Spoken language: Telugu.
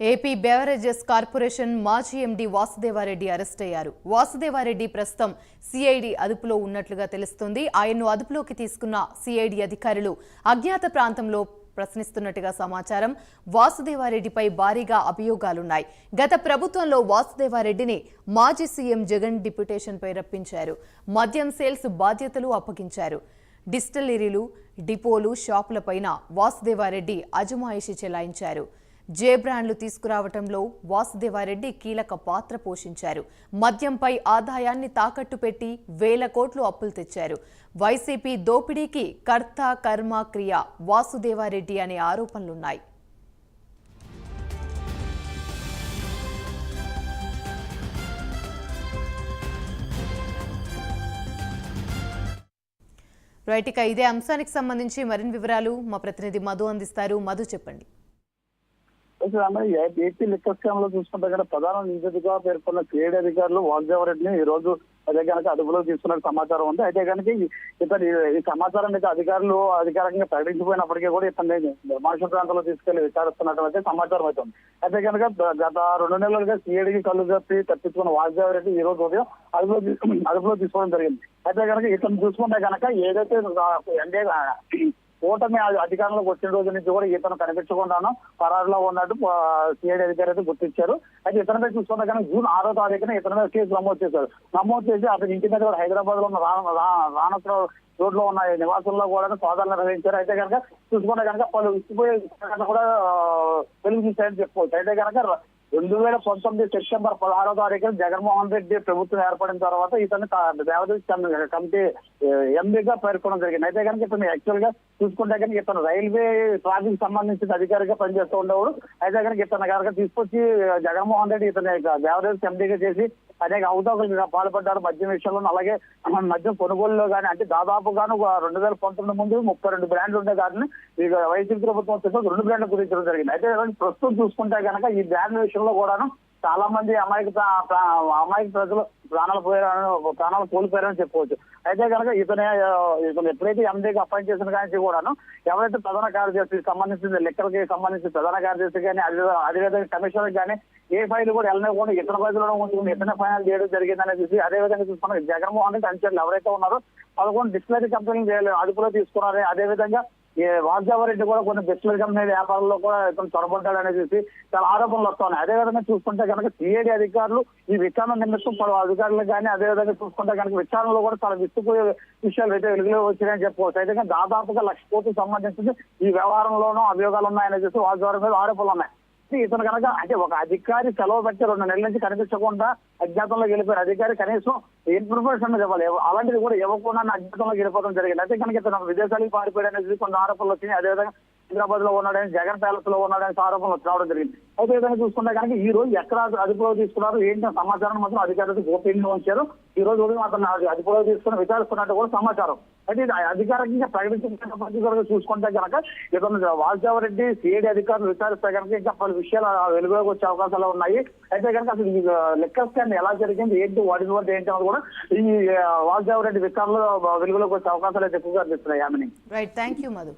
ఏపీ బెవరేజెస్ కార్పొరేషన్ మాజీ ఎండీ వాసుదేవారెడ్డి అరెస్ట్ అయ్యారు. వాసుదేవారెడ్డి ప్రస్తుతం సిఐడి అదుపులో ఉన్నట్లుగా తెలుస్తోంది. ఆయన్ను అదుపులోకి తీసుకున్న సిఐడి అధికారులు అజ్ఞాత ప్రాంతంలో ప్రశ్నిస్తున్నట్టుగా సమాచారం. వాసుదేవారెడ్డిపై భారీగా అభియోగాలున్నాయి. గత ప్రభుత్వంలో వాసుదేవారెడ్డిని మాజీ సీఎం జగన్ డిప్యుటేషన్పై రప్పించారు. మద్యం సేల్స్ బాధ్యతలు అప్పగించారు. డిస్టిలరీలు డిపోలు షాపులపైన వాసుదేవారెడ్డి అజమాయిషి చెలాయించారు. జే బ్రాండ్లు తీసుకురావటంలో వాసుదేవారెడ్డి కీలక పాత్ర పోషించారు. మద్యంపై ఆదాయాన్ని తాకట్టు పెట్టి వేల కోట్లు అప్పులు తెచ్చారు. వైసీపీ దోపిడీకి కర్త కర్మ క్రియ వాసుదేవారెడ్డి అనే ఆరోపణలున్నాయి. రైట్ ఇక ఇదే అంశానికి సంబంధించి మరిన్ని వివరాలు మా ప్రతినిధి మధు అందిస్తారు. మధు చెప్పండి. ఏపీ లెక్క స్కామ్లో చూసుకుంటే కనుక ప్రధాన నిందితుడిగా పేర్కొన్న సిఐడి అధికారులు వాగ్దేవరెడ్డిని ఈ రోజు అదే కనుక అదుపులో తీసుకున్న సమాచారం ఉంది. అయితే కనుక ఇతను ఈ- సమాచారం అయితే అధికారులు అధికారికంగా ప్రకటించిపోయినప్పటికీ కూడా ఇతన్ని నిర్మానుష ప్రాంతంలో తీసుకెళ్ళి విచారిస్తున్నట్లయితే సమాచారం అయితే ఉంది. అయితే కనుక గత రెండు నెలలుగా సిఐడికి కళ్ళు కప్పి తప్పించుకున్న వాగ్దేవరెడ్డి ఈ రోజు ఉదయం అదుపులో తీ- అదుపులో తీసుకోవడం జరిగింది. అయితే కనుక ఇతను చూసుకుంటే కనుక ఏదైతే అంటే కూటమి అధికారంలోకి వచ్చిన రోజు నుంచి కూడా ఇతను కనిపించకుండాను పరారులో ఉన్నట్టు సిఐడి అధికారి అయితే గుర్తించారు. అయితే ఇతనిపై చూసుకుంటే కానీ జూన్ ఆరో తారీఖున ఇతని మీద కేసు నమోదు చేశారు. నమోదు చేసి అతని ఇంటి మీద కూడా హైదరాబాద్లో ఉన్న రానత్ర రోడ్లో ఉన్న నివాసంలో కూడా సోదాలు నిర్వహించారు. అయితే కనుక చూసుకుంటే కనుక పలు ఇచ్చిపోయే కూడా వెలుగు చూశాయని చెప్పుకోవచ్చు. అయితే కనుక రెండు వేల పంతొమ్మిది సెప్టెంబర్ పదహారో తారీఖున జగన్మోహన్ రెడ్డి ప్రభుత్వం ఏర్పడిన తర్వాత ఇతను దేవదేశ కమిటీ ఎంపీగా పేర్కొనడం జరిగింది. అయితే కనుక ఇతను యాక్చువల్గా చూసుకుంటే కనుక ఇతను రైల్వే ట్రాఫిక్ సంబంధించిన అధికారిగా పనిచేస్తూ ఉండేవాడు. అయితే కనుక ఇతను కనుక తీసుకొచ్చి జగన్మోహన్ రెడ్డి ఇతని దేవదేశ ఎంపీగా చేసి అనేక అవతోకలు పాల్పడ్డారు మద్యం విషయంలో. అలాగే మద్యం కొనుగోలులో కానీ అంటే దాదాపుగాను ఒక రెండు వేల పంతొమ్మిది ముందు ముప్పై రెండు బ్రాండ్లు ఉండే కానీ ఇక వైసీపీ ప్రభుత్వం వచ్చేసి రెండు బ్రాండ్లు గురించడం జరిగింది. అయితే ప్రస్తుతం చూసుకుంటే కనుక ఈ బ్రాండ్ విషయంలో కూడాను చాలా మంది అమాయక ప్రా- అమాయక ప్రజలు ప్రాణాలు పోయారని ప్రాణాలు కోల్పోయారని చెప్పుకోవచ్చు. అయితే కనుక ఇతను ఇతను ఎప్పుడైతే ఎండీకి అపాయింట్ చేసిన కానీ కూడాను ఎవరైతే ప్రధాన కార్యదర్శికి సంబంధించిన లెక్కలకి సంబంధించిన ప్రధాన కార్యదర్శి కానీ అదే అదేవిధంగా కమిషనర్ కానీ ఏ ఫైల్ కూడా వెళ్ళనివ్వకుండా ఇతర పరిధిలో ఉంచుకుని ఇతర ఫైనల్ చేయడం జరిగిందని చూసి అదే విధంగా చూసుకున్నాం జగన్మోహన్ రెడ్డి అంచనాలు ఎవరైతే ఉన్నారో పదకొండు డిస్టిలరీ కంపెనీలు అదుపులో తీసుకున్నారు. అదే విధంగా వాగ్దేవరెడ్డి కూడా కొన్ని డిస్టిలరీ కంపెనీ వ్యాపారంలో కూడా ఇతను చొరబడ్డాడు అనేసి చాలా ఆరోపణలు వస్తున్నాయి అదే విధంగా చూసుకుంటే కనుక సిఐడి అధికారులు ఈ విచారణ నిమిత్తం పలు అధికారులు కానీ అదే విధంగా చూసుకుంటే కనుక విచారణలో కూడా చాలా విస్తుపోయే విషయాలు అయితే వెలుగులో వచ్చినాయని చెప్పుకోవచ్చు అయితే దాదాపుగా లక్ష కోట్లు సంబంధించి ఈ వ్యవహారంలోనూ అభియోగాలు ఉన్నాయని చెప్పి వాగ్దేవరం మీద ఆరోపణలు ఉన్నాయి. ఇతను కనుక అంటే ఒక అధికారి సెలవు పెట్టి రెండు నెలల నుంచి కనిపించకుండా అజ్ఞాతంలో వెళ్ళిపోయిన అధికారి కనీసం ఇన్ఫర్మేషన్ ఇవ్వాలి అలాంటిది కూడా ఇవ్వకుండా అజ్ఞాతంలోకి వెళ్ళిపోవడం జరిగింది. అయితే కనుక ఇతను విదేశాలకు పారిపోయాడు అనేది కొన్ని ఆరోపణలు వచ్చినాయి. అదేవిధంగా హైదరాబాద్లో ఉన్నాడని జగన్ ప్యాలెస్లో ఉన్నాడని ఆరోపణలు రావడం జరిగింది. అయితే ఏదైనా చూసుకుంటే కనుక ఈ రోజు ఎక్కడ అదుపులో తీసుకున్నారు ఏంటి సమాచారం మాత్రం అధికారులకు గోప్యంగా ఉంచారు. ఈ రోజు ఉదయం అతను అదుపులో తీసుకుని విచారిస్తున్నట్టు కూడా సమాచారం. అయితే అధికారికంగా ప్రకటించిన పద్ధతిగా చూసుకుంటే కనుక ఇతను వాసుదేవరెడ్డి సిఐడి అధికారులు విచారిస్తే కనుక ఇంకా పలు విషయాలు వెలుగులోకి వచ్చే అవకాశాలు ఉన్నాయి. అయితే కనుక అసలు ఈ లెక్క స్కాన్ ఎలా జరిగింది ఏంటి వాటి వద్ద ఏంటి అన్నది కూడా ఈ వాసుదేవరెడ్డి విచారణలో వెలుగులోకి వచ్చే అవకాశాలు అయితే ఎక్కువగా అనిపిస్తున్నాయి ఆమెని రైట్ థ్యాంక్ యూ మధు